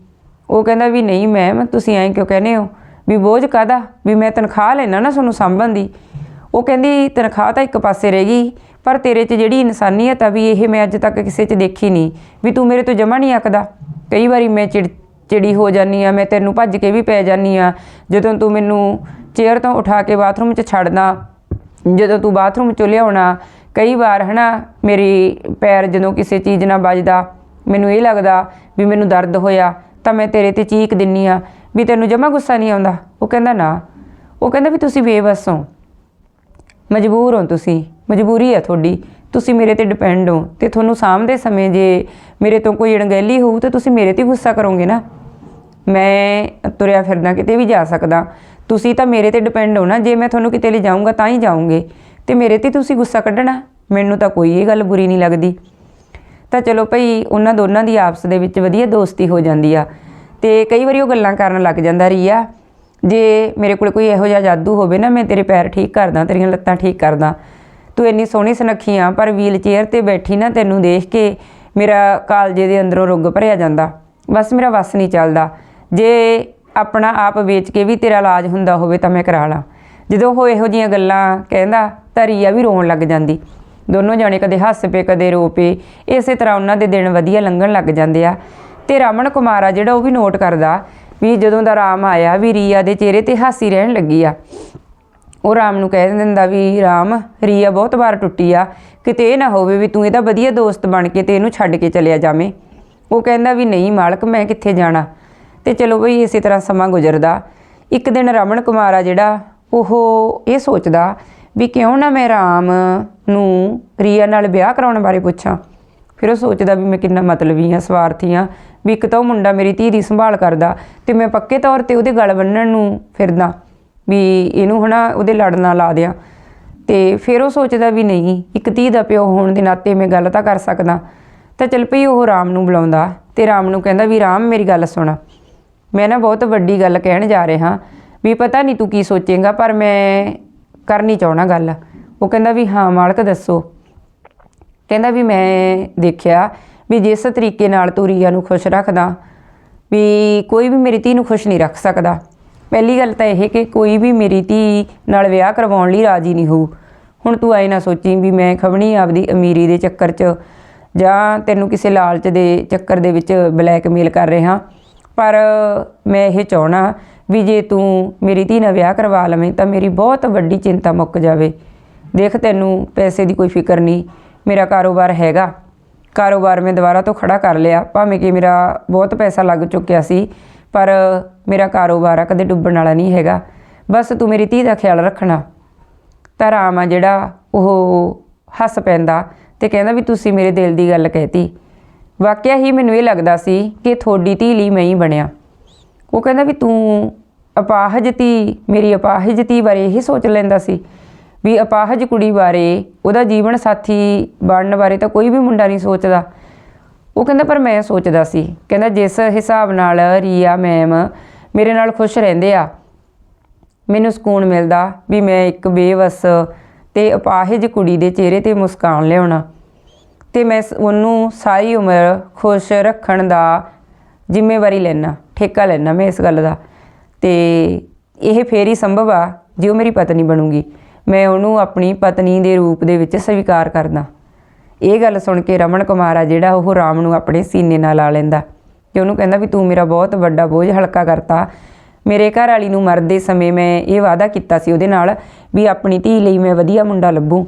ਉਹ ਕਹਿੰਦਾ ਵੀ, ਨਹੀਂ ਮੈਮ ਤੁਸੀਂ ਐਂ ਕਿਉਂ ਕਹਿੰਦੇ ਹੋ? ਵੀ ਬੋਝ ਕਾਦਾ? ਵੀ ਮੈਂ ਤਨਖਾਹ ਲੈਣਾ ਨਾ ਤੁਹਾਨੂੰ ਸਾਂਭਣ ਦੀ। ਉਹ ਕਹਿੰਦੀ, ਤਨਖਾਹ ਤਾਂ ਇੱਕ ਪਾਸੇ ਰਹਿ ਗਈ, ਪਰ ਤੇਰੇ 'ਚ ਜਿਹੜੀ ਇਨਸਾਨੀਅਤ ਆ ਵੀ ਇਹ ਮੈਂ ਅੱਜ ਤੱਕ ਕਿਸੇ 'ਚ ਦੇਖੀ ਨਹੀਂ, ਵੀ ਤੂੰ ਮੇਰੇ ਤੋਂ ਜਮਾ ਨਹੀਂ ਅੱਕਦਾ। ਕਈ ਵਾਰੀ ਮੈਂ ਚਿੜ, ਚਿੜੀ ਹੋ ਜਾਨੀ ਆ ਮੈਂ ਤੈਨੂੰ ਭੱਜ ਕੇ ਵੀ ਪੈ ਜਾਨੀ ਆ ਜਦੋਂ ਤੂੰ ਮੈਨੂੰ ਚੇਅਰ ਤੋਂ ਉਠਾ ਕੇ ਬਾਥਰੂਮ 'ਚ ਛੱਡਦਾ, ਜਦੋਂ ਤੂੰ ਬਾਥਰੂਮ 'ਚੋਂ ਲਿਆਉਣਾ, ਕਈ ਵਾਰ ਹਨਾ, ਮੇਰੀ ਪੈਰ ਜਦੋਂ ਕਿਸੇ ਚੀਜ਼ ਨਾਲ ਵੱਜਦਾ, ਮੈਨੂੰ ਇਹ ਲੱਗਦਾ ਵੀ ਮੈਨੂੰ ਦਰਦ ਹੋਇਆ, ਤਾਂ ਮੈਂ ਤੇਰੇ ਤੇ ਚੀਕ ਦਿੰਨੀ ਆ ਵੀ ਤੈਨੂੰ ਜਮਾ ਗੁੱਸਾ ਨਹੀਂ ਆਉਂਦਾ। ਉਹ ਕਹਿੰਦਾ, ਨਾ। ਉਹ ਕਹਿੰਦਾ ਵੀ ਤੁਸੀਂ ਬੇਵਸ ਹੋ। ਮਜਬੂਰ ਹੋ ਤੁਸੀਂ। ਮਜਬੂਰੀ ਆ ਤੁਹਾਡੀ। ਤੁਸੀਂ ਮੇਰੇ ਤੇ ਡਿਪੈਂਡ ਹੋ ਤੇ ਤੁਹਾਨੂੰ ਸਾਹਮਣੇ ਸਮੇਂ ਜੇ ਮੇਰੇ ਤੋਂ ਕੋਈ ਅਣਗਹਿਲੀ ਹੋਊ ਤਾਂ ਤੁਸੀਂ ਮੇਰੇ ਤੇ ਗੁੱਸਾ ਕਰੋਗੇ ਨਾ। ਮੈਂ ਤੁਰਿਆ ਫਿਰਦਾ ਕਿਤੇ ਵੀ ਜਾ ਸਕਦਾ। ਤੁਸੀਂ ਤਾਂ ਮੇਰੇ ਤੇ ਡਿਪੈਂਡ ਹੋ ਨਾ। ਜੇ ਮੈਂ ਤੁਹਾਨੂੰ ਕਿਤੇ ਲੈ ਜਾਊਂਗਾ ਤਾਂ ਹੀ ਜਾਊਂਗੇ। ਤੇ ਮੇਰੇ ਤੇ ਤੁਸੀਂ ਗੁੱਸਾ ਕੱਢਣਾ। ਮੈਨੂੰ ਤਾਂ ਕੋਈ ਇਹ ਗੱਲ ਬੁਰੀ ਨਹੀਂ ਲੱਗਦੀ। ਤਾਂ ਚਲੋ ਭਈ, ਉਹਨਾਂ ਦੋਨਾਂ ਦੀ ਆਪਸ ਦੇ ਵਿੱਚ ਵਧੀਆ ਦੋਸਤੀ ਹੋ ਜਾਂਦੀ ਆ। ਤੇ ਕਈ ਵਾਰੀ ਉਹ ਗੱਲਾਂ ਕਰਨ ਲੱਗ ਜਾਂਦਾ ਰੀਆ, ਜੇ ਮੇਰੇ ਕੋਲ ਕੋਈ ਇਹੋ ਜਿਹਾ ਜਾਦੂ ਹੋਵੇ ਨਾ, ਮੈਂ ਤੇਰੇ ਪੈਰ ਠੀਕ ਕਰਦਾ, ਤੇਰੀਆਂ ਲੱਤਾਂ ਠੀਕ ਕਰਦਾ। ਤੂੰ ਇੰਨੀ ਸੋਹਣੀ ਸੁਨੱਖੀ ਆ, ਪਰ ਵੀਲ ਚੇਅਰ ਤੇ ਬੈਠੀ ਨਾ ਤੈਨੂੰ ਦੇਖ ਕੇ ਮੇਰਾ ਕਾਲਜੇ ਦੇ ਅੰਦਰੋਂ ਰੁੱਗ ਭਰਿਆ ਜਾਂਦਾ। ਬਸ ਮੇਰਾ ਵੱਸ ਨਹੀਂ ਚੱਲਦਾ। ਜੇ ਆਪਣਾ ਆਪ ਵੇਚ ਕੇ ਵੀ ਤੇਰਾ ਇਲਾਜ ਹੁੰਦਾ ਹੋਵੇ ਤਾਂ ਮੈਂ ਕਰਾ ਲਾਂ। ਜਦੋਂ ਉਹ ਇਹੋ ਜੀਆਂ ਗੱਲਾਂ ਕਹਿੰਦਾ ਤਾਂ ਰੀਆ ਵੀ ਰੋਣ ਲੱਗ ਜਾਂਦੀ। ਦੋਨੋਂ ਜਾਣੇ ਕਦੇ ਹੱਸ ਪਏ, ਕਦੇ ਰੋ ਪਏ। ਇਸੇ ਤਰ੍ਹਾਂ ਉਹਨਾਂ ਦੇ ਦਿਨ ਵਧੀਆ ਲੰਘਣ ਲੱਗ ਜਾਂਦੇ ਆ। ਤੇ ਰਮਨ ਕੁਮਾਰ ਆ ਜਿਹੜਾ ਉਹ ਵੀ ਨੋਟ ਕਰਦਾ ਵੀ ਜਦੋਂ ਦਾ ਰਾਮ ਆਇਆ, ਵੀ ਰੀਆ ਦੇ ਚਿਹਰੇ ਤੇ ਹਾਸੀ ਰਹਿਣ ਲੱਗੀ ਆ। ਉਹ ਰਾਮ ਨੂੰ ਕਹਿ ਦਿੰਦਾ ਵੀ, ਰਾਮ, ਰੀਆ ਬਹੁਤ ਵਾਰ ਟੁੱਟੀ ਆ। ਕਿਤੇ ਇਹ ਨਾ ਹੋਵੇ ਵੀ ਤੂੰ ਇਹਦਾ ਵਧੀਆ ਦੋਸਤ ਬਣ ਕੇ ਤੇ ਇਹਨੂੰ ਛੱਡ ਕੇ ਚਲਿਆ ਜਾਵੇਂ। ਉਹ ਕਹਿੰਦਾ ਵੀ, ਨਹੀਂ ਮਾਲਕ, ਮੈਂ ਕਿੱਥੇ ਜਾਣਾ? ਤੇ ਚਲੋ ਬਈ, ਇਸੇ ਤਰ੍ਹਾਂ ਸਮਾਂ ਗੁਜ਼ਰਦਾ। ਇੱਕ ਦਿਨ ਰਮਨ ਕੁਮਾਰ ਆ ਜਿਹੜਾ, ਉਹ ਇਹ ਸੋਚਦਾ ਵੀ ਕਿਉਂ ਨਾ ਮੈਂ ਰਾਮ ਨੂੰ ਰੀਆ ਨਾਲ ਵਿਆਹ ਕਰਾਉਣ ਬਾਰੇ ਪੁੱਛਾਂ। ਫਿਰ ਉਹ ਸੋਚਦਾ ਵੀ ਮੈਂ ਕਿੰਨਾ ਮਤਲਬੀ ਆ ਸਵਾਰਥੀ ਆ ਵੀ ਇੱਕ ਤਾਂ ਉਹ ਮੁੰਡਾ ਮੇਰੀ ਧੀ ਦੀ ਸੰਭਾਲ ਕਰਦਾ ਤੇ ਮੈਂ ਪੱਕੇ ਤੌਰ ਤੇ ਉਹਦੇ ਗਲ ਬੰਨਣ ਨੂੰ ਫਿਰਦਾ, ਵੀ ਇਹਨੂੰ ਹਨਾ ਉਹਦੇ ਲੜਨਾ ਲਾ ਦਿਆਂ। ਤੇ ਫਿਰ ਉਹ ਸੋਚਦਾ ਵੀ ਨਹੀਂ, ਇੱਕ ਧੀ ਦਾ ਪਿਓ ਹੋਣ ਦੇ ਨਾਤੇ ਮੈਂ ਗੱਲ ਤਾਂ ਕਰ ਸਕਦਾ। ਤਾਂ ਚੱਲ ਪਈ ਉਹ ਰਾਮ ਨੂੰ ਬੁਲਾਉਂਦਾ ਤੇ ਰਾਮ ਨੂੰ ਕਹਿੰਦਾ ਵੀ ਰਾਮ ਮੇਰੀ ਗੱਲ ਸੁਣ। ਮੈਂ ਨਾ ਬਹੁਤ ਵੱਡੀ ਗੱਲ ਕਹਿਣ ਜਾ ਰਿਹਾ, ਵੀ ਪਤਾ ਨਹੀਂ ਤੂੰ ਕੀ ਸੋਚੇਗਾ ਪਰ ਮੈਂ ਕਰਨੀ ਚਾਹਣਾ ਗੱਲ। ਉਹ ਕਹਿੰਦਾ ਵੀ ਹਾਂ ਮਾਲਕ ਦੱਸੋ। ਕਹਿੰਦਾ ਵੀ ਮੈਂ ਦੇਖਿਆ ਵੀ ਜਿਸ ਤਰੀਕੇ ਨਾਲ ਤੂੰ ਰੀਆ ਨੂੰ ਖੁਸ਼ ਰੱਖਦਾ, ਵੀ ਕੋਈ ਵੀ ਮੇਰੀ ਧੀ ਨੂੰ ਖੁਸ਼ ਨਹੀਂ ਰੱਖ ਸਕਦਾ। ਪਹਿਲੀ ਗੱਲ ਤਾਂ ਇਹ ਕਿ ਕੋਈ ਵੀ ਮੇਰੀ ਧੀ ਨਾਲ ਵਿਆਹ ਕਰਵਾਉਣ ਲਈ ਰਾਜੀ ਨਹੀਂ ਹੋਊ। ਹੁਣ ਤੂੰ ਐ ਨਾ ਸੋਚੀ ਵੀ ਮੈਂ ਖਵਣੀ ਆਪਦੀ ਅਮੀਰੀ ਦੇ ਚੱਕਰ 'ਚ ਜਾਂ ਤੈਨੂੰ ਕਿਸੇ ਲਾਲਚ ਦੇ ਚੱਕਰ ਦੇ ਵਿੱਚ ਬਲੈਕਮੇਲ ਕਰ ਰਿਹਾ। ਪਰ ਮੈਂ ਇਹ ਚਾਹਣਾ ਵੀ ਜੇ ਤੂੰ ਮੇਰੀ ਧੀ ਨਾਲ ਵਿਆਹ ਕਰਵਾ ਲਵੇਂ ਤਾਂ ਮੇਰੀ ਬਹੁਤ ਵੱਡੀ ਚਿੰਤਾ ਮੁੱਕ ਜਾਵੇ। ਦੇਖ ਤੈਨੂੰ ਪੈਸੇ ਦੀ ਕੋਈ ਫਿਕਰ ਨਹੀਂ। ਮੇਰਾ ਕਾਰੋਬਾਰ ਹੈਗਾ। ਕਾਰੋਬਾਰ ਮੈਂ ਦੁਬਾਰਾ ਤੋਂ ਖੜਾ ਕਰ ਲਿਆ। ਭਾਵੇਂ ਕਿ ਮੇਰਾ ਬਹੁਤ ਪੈਸਾ ਲੱਗ ਚੁੱਕਿਆ ਸੀ, ਪਰ ਮੇਰਾ ਕਾਰੋਬਾਰ ਆ, ਕਦੇ ਡੁੱਬਣ ਵਾਲਾ ਨਹੀਂ ਹੈਗਾ। ਬਸ ਤੂੰ ਮੇਰੀ ਧੀ ਦਾ ਖਿਆਲ ਰੱਖਣਾ। ਤਾਂ ਰਾਮ ਆ ਜਿਹੜਾ ਉਹ ਹੱਸ ਪੈਂਦਾ ਤੇ ਕਹਿੰਦਾ ਵੀ ਤੁਸੀਂ ਮੇਰੇ ਦਿਲ ਦੀ ਗੱਲ ਕਹਿਤੀ। ਵਾਕਿਆ ਹੀ ਮੈਨੂੰ ਇਹ ਲੱਗਦਾ ਸੀ ਕਿ ਤੁਹਾਡੀ ਧੀ ਲਈ ਮੈਂ ਹੀ ਬਣਿਆ। ਉਹ ਕਹਿੰਦਾ ਵੀ ਤੂੰ ਅਪਾਹਜ ਧੀ ਮੇਰੀ ਅਪਾਹਜ ਧੀ ਬਾਰੇ ਇਹ ਸੋਚ ਲੈਂਦਾ ਸੀ। ਵੀ ਅਪਾਹਜ ਕੁੜੀ ਬਾਰੇ, ਉਹਦਾ ਜੀਵਨ ਸਾਥੀ ਬਣਨ ਬਾਰੇ ਤਾਂ ਕੋਈ ਵੀ ਮੁੰਡਾ ਨਹੀਂ ਸੋਚਦਾ। ਉਹ ਕਹਿੰਦਾ, ਪਰ ਮੈਂ ਸੋਚਦਾ ਸੀ। ਕਹਿੰਦਾ, ਜਿਸ ਹਿਸਾਬ ਨਾਲ ਰੀਆ ਮੈਮ ਮੇਰੇ ਨਾਲ ਖੁਸ਼ ਰਹਿੰਦੇ ਆ, ਮੈਨੂੰ ਸਕੂਨ ਮਿਲਦਾ ਵੀ ਮੈਂ ਇੱਕ ਬੇਵਸ ਤੇ ਅਪਾਹਿਜ ਕੁੜੀ ਦੇ ਚਿਹਰੇ ਤੇ ਮੁਸਕਾਨ ਲਿਆਉਣਾ। ਤੇ ਮੈਂ ਸ- ਉਹਨੂੰ ਸਾਰੀ ਉਮਰ ਖੁਸ਼ ਰੱਖਣ ਦਾ ਜ਼ਿੰਮੇਵਾਰੀ ਲੈਣਾ ਠੇਕਾ ਲੈਣਾ ਮੈਂ ਇਸ ਗੱਲ ਦਾ। ਤੇ ਇਹ ਫੇਰ ਹੀ ਸੰਭਵ ਆ, ਜੇ ਉਹ ਮੇਰੀ ਪਤਨੀ ਬਣੂਗੀ। ਮੈਂ ਉਹਨੂੰ ਆਪਣੀ ਪਤਨੀ ਦੇ ਰੂਪ ਦੇ ਵਿੱਚ ਸਵੀਕਾਰ ਕਰਦਾ। ਇਹ ਗੱਲ ਸੁਣ ਕੇ ਰਮਨ ਕੁਮਾਰ ਆ ਜਿਹੜਾ ਉਹ ਰਾਮ ਨੂੰ ਆਪਣੇ ਸੀਨੇ ਨਾਲ ਲਾ ਲੈਂਦਾ ਤੇ ਉਹਨੂੰ ਕਹਿੰਦਾ ਵੀ ਤੂੰ ਮੇਰਾ ਬਹੁਤ ਵੱਡਾ ਬੋਝ ਹਲਕਾ ਕਰਤਾ। ਮੇਰੇ ਘਰ ਵਾਲੀ ਨੂੰ ਮਰਦੇ ਸਮੇਂ ਮੈਂ ਇਹ ਵਾਅਦਾ ਕੀਤਾ ਸੀ ਉਹਦੇ ਨਾਲ ਵੀ ਆਪਣੀ ਧੀ ਲਈ ਮੈਂ ਵਧੀਆ ਮੁੰਡਾ ਲੱਭੂ।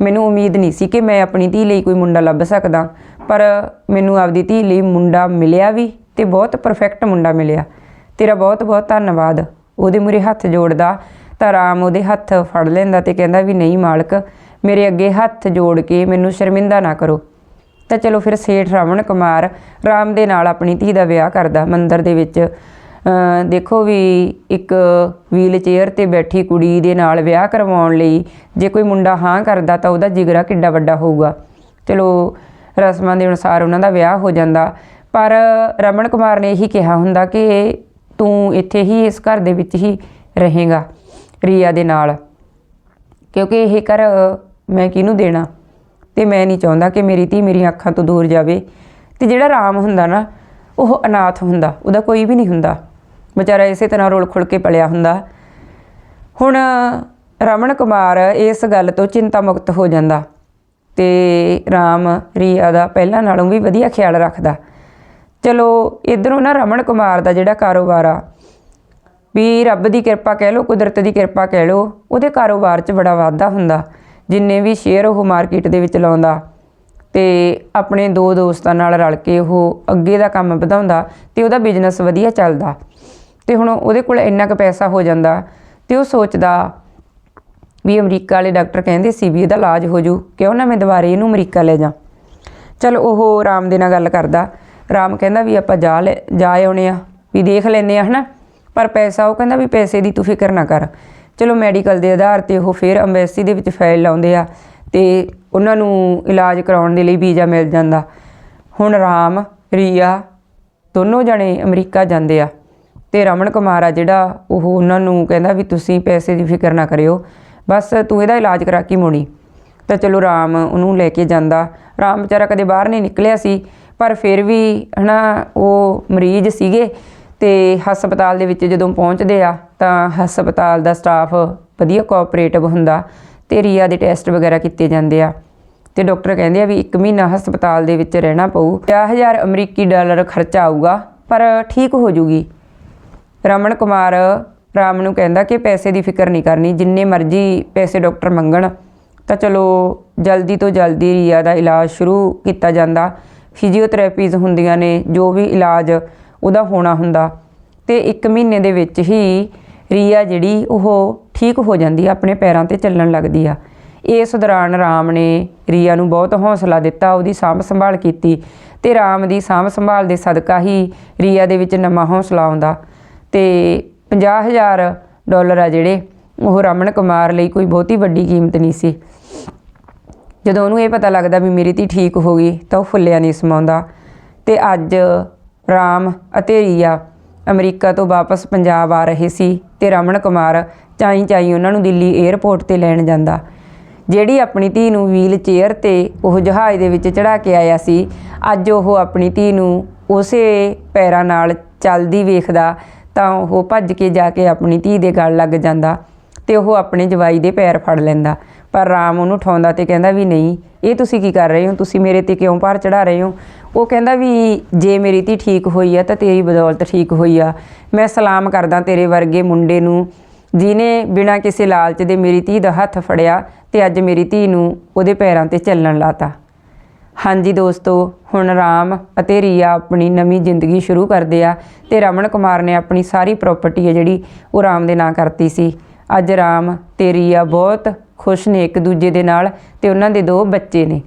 ਮੈਨੂੰ ਉਮੀਦ ਨਹੀਂ ਸੀ ਕਿ ਮੈਂ ਆਪਣੀ ਧੀ ਲਈ ਕੋਈ ਮੁੰਡਾ ਲੱਭ ਸਕਦਾ, ਪਰ ਮੈਨੂੰ ਆਪਦੀ ਧੀ ਲਈ ਮੁੰਡਾ ਮਿਲਿਆ ਵੀ ਤੇ ਬਹੁਤ ਪਰਫੈਕਟ ਮੁੰਡਾ ਮਿਲਿਆ। ਤੇਰਾ ਬਹੁਤ ਬਹੁਤ ਧੰਨਵਾਦ। ਉਹਦੇ ਮੂਰੇ ਹੱਥ ਜੋੜਦਾ ਤਾਂ ਰਾਮ ਉਹਦੇ ਹੱਥ ਫੜ ਲੈਂਦਾ ਤੇ ਕਹਿੰਦਾ ਵੀ ਨਹੀਂ ਮਾਲਕ, ਮੇਰੇ ਅੱਗੇ ਹੱਥ ਜੋੜ ਕੇ ਮੈਨੂੰ ਸ਼ਰਮਿੰਦਾ ਨਾ ਕਰੋ। ਤਾਂ ਚਲੋ ਫਿਰ ਸੇਠ ਰਾਵਣ ਕੁਮਾਰ ਰਾਮ ਦੇ ਨਾਲ ਆਪਣੀ ਧੀ ਦਾ ਵਿਆਹ ਕਰਦਾ ਮੰਦਰ ਦੇ ਵਿੱਚ। ਦੇਖੋ ਵੀ ਇੱਕ ਵੀਲ ਚੇਅਰ ਤੇ ਬੈਠੀ ਕੁੜੀ ਦੇ ਨਾਲ ਵਿਆਹ ਕਰਵਾਉਣ ਲਈ ਜੇ ਕੋਈ ਮੁੰਡਾ ਹਾਂ ਕਰਦਾ ਤਾਂ ਉਹਦਾ ਜਿਗਰਾ ਕਿੱਡਾ ਵੱਡਾ ਹੋਊਗਾ। ਚਲੋ ਰਸਮਾਂ ਦੇ ਅਨੁਸਾਰ ਉਹਨਾਂ ਦਾ ਵਿਆਹ ਹੋ ਜਾਂਦਾ। ਪਰ ਰਮਨ ਕੁਮਾਰ ਨੇ ਇਹੀ ਕਿਹਾ ਹੁੰਦਾ ਕਿ ਤੂੰ ਇੱਥੇ ਹੀ ਇਸ ਘਰ ਦੇ ਵਿੱਚ ਹੀ ਰਹੇਗਾ। ਰੀਆ ਦੇ ਨਾਲ। ਕਿਉਂਕਿ ਇਹ ਘਰ ਮੈਂ ਕਿਹਨੂੰ ਦੇਣਾ? ਤੇ ਮੈਂ ਨਹੀਂ ਚਾਹੁੰਦਾ ਕਿ ਮੇਰੀ ਧੀ ਮੇਰੀਆਂ ਅੱਖਾਂ ਤੋਂ ਦੂਰ ਜਾਵੇ। ਤੇ ਜਿਹੜਾ ਰਾਮ ਹੁੰਦਾ ਨਾ, ਉਹ ਅਨਾਥ ਹੁੰਦਾ। ਉਹਦਾ ਕੋਈ ਵੀ ਨਹੀਂ ਹੁੰਦਾ। ਵਿਚਾਰਾ ਇਸੇ ਤਰ੍ਹਾਂ ਰੋਲ ਖੁਲ ਕੇ ਪਲਿਆ ਹੁੰਦਾ। ਹੁਣ ਰਮਨ ਕੁਮਾਰ ਇਸ ਗੱਲ ਤੋਂ ਚਿੰਤਾ ਮੁਕਤ ਹੋ ਜਾਂਦਾ। ਤੇ ਰਾਮ ਰੀਆ ਦਾ ਪਹਿਲਾਂ ਨਾਲੋਂ ਵੀ ਵਧੀਆ ਖਿਆਲ ਰੱਖਦਾ। ਚਲੋ, ਇਧਰੋਂ ਨਾ ਰਮਨ ਕੁਮਾਰ ਦਾ ਜਿਹੜਾ ਕਾਰੋਬਾਰ ਆ ਵੀ ਰੱਬ ਦੀ ਕਿਰਪਾ ਕਹਿ ਲਓ, ਕੁਦਰਤ ਦੀ ਕਿਰਪਾ ਕਹਿ ਲਓ, ਉਹਦੇ ਕਾਰੋਬਾਰ 'ਚ ਬੜਾ ਵਾਧਾ ਹੁੰਦਾ, ਜਿੰਨੇ ਵੀ ਸ਼ੇਅਰ ਉਹ ਮਾਰਕੀਟ ਦੇ ਵਿੱਚ ਲਾਉਂਦਾ। ਤੇ ਆਪਣੇ ਦੋ ਦੋਸਤਾਂ ਨਾਲ ਰਲ ਕੇ ਉਹ ਅੱਗੇ ਦਾ ਕੰਮ ਵਧਾਉਂਦਾ ਤੇ ਉਹਦਾ ਬਿਜ਼ਨਸ ਵਧੀਆ ਚੱਲਦਾ। ਤੇ ਹੁਣ ਉਹਦੇ ਕੋਲ ਇੰਨਾ ਕੁ ਪੈਸਾ ਹੋ ਜਾਂਦਾ ਤੇ ਉਹ ਸੋਚਦਾ ਵੀ ਅਮਰੀਕਾ ਵਾਲੇ ਡਾਕਟਰ ਕਹਿੰਦੇ ਸੀ ਵੀ ਇਹਦਾ ਇਲਾਜ ਹੋ ਜੂ, ਕਿਉਂ ਨਾ ਮੈਂ ਦੁਬਾਰੇ ਇਹਨੂੰ ਅਮਰੀਕਾ ਲੈ ਜਾ। ਚਲ ਉਹ ਰਾਮ ਦੇ ਨਾਲ ਗੱਲ ਕਰਦਾ, ਰਾਮ ਕਹਿੰਦਾ ਵੀ ਆਪਾਂ ਜਾ ਲੈ, ਜਾ ਆਉਣੇ ਆ, ਵੀ ਦੇਖ ਲੈਨੇ ਆ, ਹਨਾ। ਪਰ ਪੈਸਾ, ਉਹ ਕਹਿੰਦਾ ਵੀ ਪੈਸੇ ਦੀ ਤੂੰ ਫਿਕਰ ਨਾ ਕਰ। ਚਲੋ ਮੈਡੀਕਲ ਦੇ ਆਧਾਰ ਤੇ ਉਹ ਫਿਰ ਐਮਬੈਸੀ ਦੇ ਵਿੱਚ ਫਾਈਲ ਲਾਉਂਦੇ ਆ ਤੇ ਉਹਨਾਂ ਨੂੰ ਇਲਾਜ ਕਰਾਉਣ ਦੇ ਲਈ ਵੀਜ਼ਾ ਮਿਲ ਜਾਂਦਾ। ਹੁਣ ਰਾਮ, ਰੀਆ ਦੋਨੋਂ ਜਣੇ ਅਮਰੀਕਾ ਜਾਂਦੇ ਆ ਤੇ ਰਮਨ ਕੁਮਾਰ ਆ ਜਿਹੜਾ, ਉਹ ਉਹਨਾਂ ਨੂੰ ਕਹਿੰਦਾ ਵੀ ਤੁਸੀਂ ਪੈਸੇ ਦੀ ਫਿਕਰ ਨਾ ਕਰਿਓ, ਬਸ ਤੂੰ ਇਹਦਾ ਇਲਾਜ ਕਰਾ ਕੇ ਮੋੜੀ। ਤਾਂ ਚਲੋ ਰਾਮ ਉਹਨੂੰ ਲੈ ਕੇ ਜਾਂਦਾ। ਰਾਮ ਵਿਚਾਰਾ ਕਦੇ ਬਾਹਰ ਨਹੀਂ ਨਿਕਲਿਆ ਸੀ, ਪਰ ਫਿਰ ਵੀ ਹਨਾ, ਉਹ ਮਰੀਜ਼ ਸੀਗੇ ਤੇ ਹਸਪਤਾਲ ਦੇ ਵਿੱਚ ਜਦੋਂ ਪਹੁੰਚਦੇ ਆ, ਤਾਂ ਹਸਪਤਾਲ ਦਾ ਸਟਾਫ ਵਧੀਆ ਕੋਆਪਰੇਟਿਵ ਹੁੰਦਾ ਤੇ ਰੀਆ ਦੇ ਟੈਸਟ ਵਗੈਰਾ ਕੀਤੇ ਜਾਂਦੇ ਆ। ਤੇ ਡਾਕਟਰ ਕਹਿੰਦੇ ਆ ਵੀ 1 ਮਹੀਨਾ ਹਸਪਤਾਲ ਦੇ ਵਿੱਚ ਰਹਿਣਾ ਪਊ। 50000 ਅਮਰੀਕੀ ਡਾਲਰ ਖਰਚਾ ਆਊਗਾ, ਪਰ ਠੀਕ ਹੋ ਜੂਗੀ। ਰਮਨ ਕੁਮਾਰ ਰਾਮ ਨੂੰ ਕਹਿੰਦਾ ਕਿ ਪੈਸੇ ਦੀ ਫਿਕਰ ਨਹੀਂ ਕਰਨੀ, ਜਿੰਨੇ ਮਰਜ਼ੀ ਪੈਸੇ ਡਾਕਟਰ ਮੰਗਣ, ਤਾਂ ਚਲੋ ਜਲਦੀ ਤੋਂ ਜਲਦੀ ਰੀਆ ਦਾ ਇਲਾਜ ਸ਼ੁਰੂ ਕੀਤਾ ਜਾਂਦਾ। ਫਿਜ਼ੀਓਥੈਰੇਪੀਜ਼ ਹੁੰਦੀਆਂ ਨੇ, ਜੋ ਵੀ ਇਲਾਜ ਉਹਦਾ ਹੋਣਾ ਹੁੰਦਾ। ਤੇ 1 ਮਹੀਨੇ ਦੇ ਵਿੱਚ ਹੀ ਰੀਆ ਜਿਹੜੀ ਉਹ ਠੀਕ ਹੋ ਜਾਂਦੀ ਆ, ਆਪਣੇ ਪੈਰਾਂ ਤੇ ਚੱਲਣ ਲੱਗਦੀ ਆ। ਇਸ ਦੌਰਾਨ ਰਾਮ ਨੇ ਰੀਆ ਨੂੰ ਬਹੁਤ ਹੌਸਲਾ ਦਿੱਤਾ, ਉਹਦੀ ਸਾਂਭ ਸੰਭਾਲ ਕੀਤੀ ਤੇ ਰਾਮ ਦੀ ਸਾਂਭ ਸੰਭਾਲ ਦੇ ਸਦਕਾ ਹੀ ਰੀਆ ਦੇ ਵਿੱਚ ਨਵਾਂ ਹੌਸਲਾ ਆਉਂਦਾ। ਤੇ 50000 ਡਾਲਰ ਆ ਜਿਹੜੇ, ਉਹ ਰਮਨ ਕੁਮਾਰ ਲਈ ਕੋਈ ਬਹੁਤੀ ਵੱਡੀ ਕੀਮਤ ਨਹੀਂ ਸੀ। ਜਦੋਂ ਉਹਨੂੰ ਇਹ ਪਤਾ ਲੱਗਦਾ ਵੀ ਮੇਰੀ ਧੀ ਠੀਕ ਹੋ ਗਈ, ਤਾਂ ਉਹ ਫੁੱਲਿਆ ਨਹੀਂ ਸਮਾਉਂਦਾ। ਤੇ ਅੱਜ ਰਾਮ ਅਤੇ ਰੀਆ ਅਮਰੀਕਾ ਤੋਂ ਵਾਪਸ ਪੰਜਾਬ ਆ ਰਹੇ ਸੀ ਤੇ ਰਮਨ ਕੁਮਾਰ ਚਾਈ ਚਾਈ ਉਹਨਾਂ ਨੂੰ ਦਿੱਲੀ 에ਅਰਪੋਰਟ ਤੇ ਲੈਣ ਜਾਂਦਾ। ਜਿਹੜੀ ਆਪਣੀ ਧੀ ਨੂੰ ਵੀਲ ਚੇਅਰ ਤੇ ਉਹ ਜਹਾਜ਼ ਦੇ ਵਿੱਚ ਚੜਾ ਕੇ ਆਇਆ ਸੀ, ਅੱਜ ਉਹ ਆਪਣੀ ਧੀ ਨੂੰ ਉਸੇ ਪੈਰਾਂ ਨਾਲ ਚੱਲਦੀ ਵੇਖਦਾ ਤਾਂ ਉਹ ਭੱਜ ਕੇ ਜਾ ਕੇ ਆਪਣੀ ਧੀ ਦੇ ਗਲ ਲੱਗ ਜਾਂਦਾ ਤੇ ਉਹ ਆਪਣੇ ਜਵਾਈ ਦੇ ਪੈਰ ਫੜ ਲੈਂਦਾ। ਪਰ ਰਾਮ ਉਹਨੂੰ ਠਾਉਂਦਾ ਤੇ ਕਹਿੰਦਾ ਵੀ ਨਹੀਂ, ਇਹ ਤੁਸੀਂ ਕੀ ਕਰ ਰਹੇ ਹੋ? ਤੁਸੀਂ ਮੇਰੇ ਤੇ ਕਿਉਂ ਭਾਰ ਚੜਾ ਰਹੇ ਹੋ? ਉਹ ਕਹਿੰਦਾ ਵੀ ਜੇ ਮੇਰੀ ਧੀ ਠੀਕ ਹੋਈ ਆ ਤਾਂ ਤੇਰੀ ਬਦੌਲਤ ਠੀਕ ਹੋਈ ਆ। ਮੈਂ ਸਲਾਮ ਕਰਦਾ ਤੇਰੇ ਵਰਗੇ ਮੁੰਡੇ ਨੂੰ ਜਿਨੇ ਬਿਨਾਂ ਕਿਸੇ ਲਾਲਚ ਦੇ ਮੇਰੀ ਧੀ ਦਾ ਹੱਥ ਫੜਿਆ ਤੇ ਅੱਜ ਮੇਰੀ ਧੀ ਨੂੰ ਉਹਦੇ ਪੈਰਾਂ ਤੇ ਚੱਲਣ ਲਾਤਾ। ਹਾਂਜੀ ਦੋਸਤੋ, ਹੁਣ ਰਾਮ ਅਤੇ ਰੀਆ ਆਪਣੀ ਨਵੀਂ ਜ਼ਿੰਦਗੀ ਸ਼ੁਰੂ ਕਰਦੇ ਆ ਤੇ ਰਮਨ ਕੁਮਾਰ ਨੇ ਆਪਣੀ ਸਾਰੀ ਪ੍ਰਾਪਰਟੀ ਹੈ ਜਿਹੜੀ ਉਹ ਰਾਮ ਦੇ ਨਾਂ ਕਰਤੀ ਸੀ। ਅੱਜ ਰਾਮ ਤੇ ਰੀਆ ਬਹੁਤ ਖੁਸ਼ ਨੇ ਇੱਕ ਦੂਜੇ ਦੇ ਨਾਲ ਤੇ ਉਹਨਾਂ ਦੇ ਦੋ ਬੱਚੇ ਨੇ।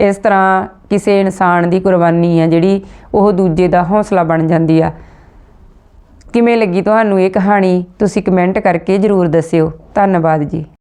ਇਸ ਤਰ੍ਹਾਂ ਕਿਸੇ ਇਨਸਾਨ ਦੀ ਕੁਰਬਾਨੀ ਆ ਜਿਹੜੀ ਉਹ ਦੂਜੇ ਦਾ ਹੌਸਲਾ ਬਣ ਜਾਂਦੀ ਆ। ਕਿਵੇਂ ਲੱਗੀ ਤੁਹਾਨੂੰ ਇਹ ਕਹਾਣੀ? ਤੁਸੀਂ ਕਮੈਂਟ ਕਰਕੇ ਜਰੂਰ ਦੱਸਿਓ। ਧੰਨਵਾਦ ਜੀ।